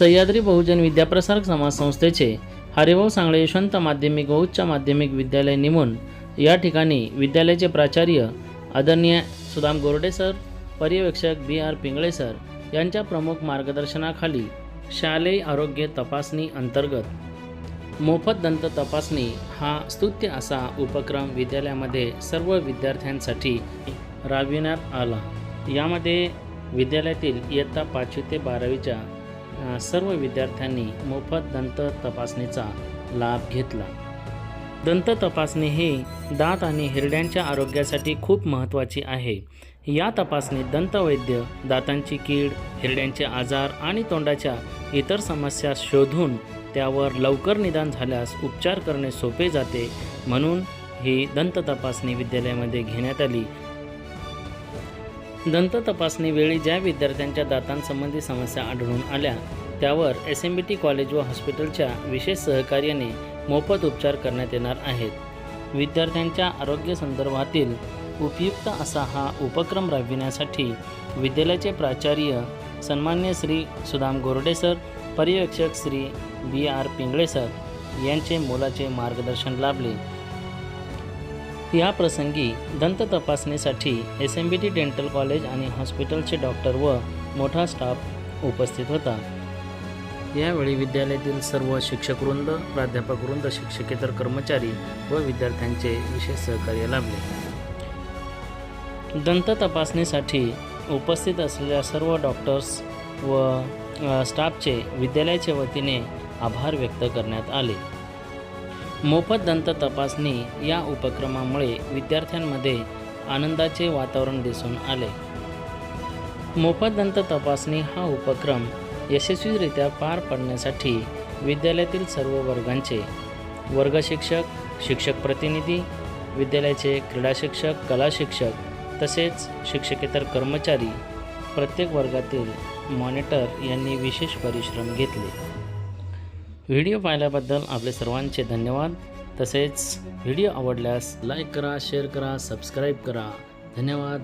सह्याद्री बहुजन विद्याप्रसारक समाज संस्थेचे हरिभाऊ सांगळे यशवंत माध्यमिक व उच्च माध्यमिक विद्यालय निमून या ठिकाणी विद्यालयाचे प्राचार्य आदरणीय सुदाम गोरडे सर पर्यवेक्षक बी आर पिंगळे सर यांच्या प्रमुख मार्गदर्शनाखाली शालेय आरोग्य तपासणी अंतर्गत मोफत दंत तपासणी हा स्तुत्य असा उपक्रम विद्यालयामध्ये सर्व विद्यार्थ्यांसाठी राबविण्यात आला. यामध्ये विद्यालयातील इयत्ता पाचवी ते बारावीच्या सर्व विद्यार्थ्यांनी मोफत दंत तपासणीचा लाभ घेतला. दंत तपासणी ही दात आणि हिरड्यांच्या आरोग्यासाठी खूप महत्त्वाची आहे. या तपासणीत दंतवैद्य दातांची कीड हिरड्यांचे आजार आणि तोंडाच्या इतर समस्या शोधून त्यावर लवकर निदान झाल्यास उपचार करणे सोपे जाते म्हणून ही दंत तपासणी विद्यालयामध्ये घेण्यात आली. दंत तपासणीवेळी ज्या विद्यार्थ्यांच्या दातांसंबंधी समस्या आढळून आल्या त्यावर S M B T college व हॉस्पिटलच्या विशेष सहकार्याने मोफत उपचार करण्यात येणार आहेत. विद्यार्थ्यांच्या आरोग्य संदर्भातील उपयुक्त असा हा उपक्रम राबविण्यासाठी विद्यालयाचे प्राचार्य सन्मान्य श्री सुदाम गोरडे सर पर्यवेक्षक Shri B R Pingale sir यांचे मोलाचे मार्गदर्शन लाभले. या प्रसंगी दंत तपासणीसाठी S M B T dental college आणि हॉस्पिटलचे डॉक्टर व मोठा स्टाफ उपस्थित होता. यावेळी विद्यालयातील सर्व शिक्षकवृंद प्राध्यापकवृंद शिक्षकेतर कर्मचारी व विद्यार्थ्यांचे विशेष सहकार्य लाभले. दंत तपासणीसाठी उपस्थित असलेल्या सर्व डॉक्टर्स व स्टाफचे विद्यालयाच्या वतीने आभार व्यक्त करण्यात आले. मोफत दंत तपासणी या उपक्रमामुळे विद्यार्थ्यांमध्ये आनंदाचे वातावरण दिसून आले. मोफत दंत तपासणी हा उपक्रम यशस्वीरित्या पार पाडण्यासाठी विद्यालयातील सर्व वर्गांचे वर्ग शिक्षक शिक्षक प्रतिनिधी विद्यालयाचे क्रीडा शिक्षक कला शिक्षक तसेच शिक्षकेतर कर्मचारी प्रत्येक वर्गातील मॉनिटर यांनी विशेष परिश्रम घेतले. व्हिडिओ पाहिल्याबद्दल आपले सर्वांचे धन्यवाद. तसेच व्हिडिओ आवडल्यास लाईक करा शेअर करा सबस्क्राईब करा. धन्यवाद.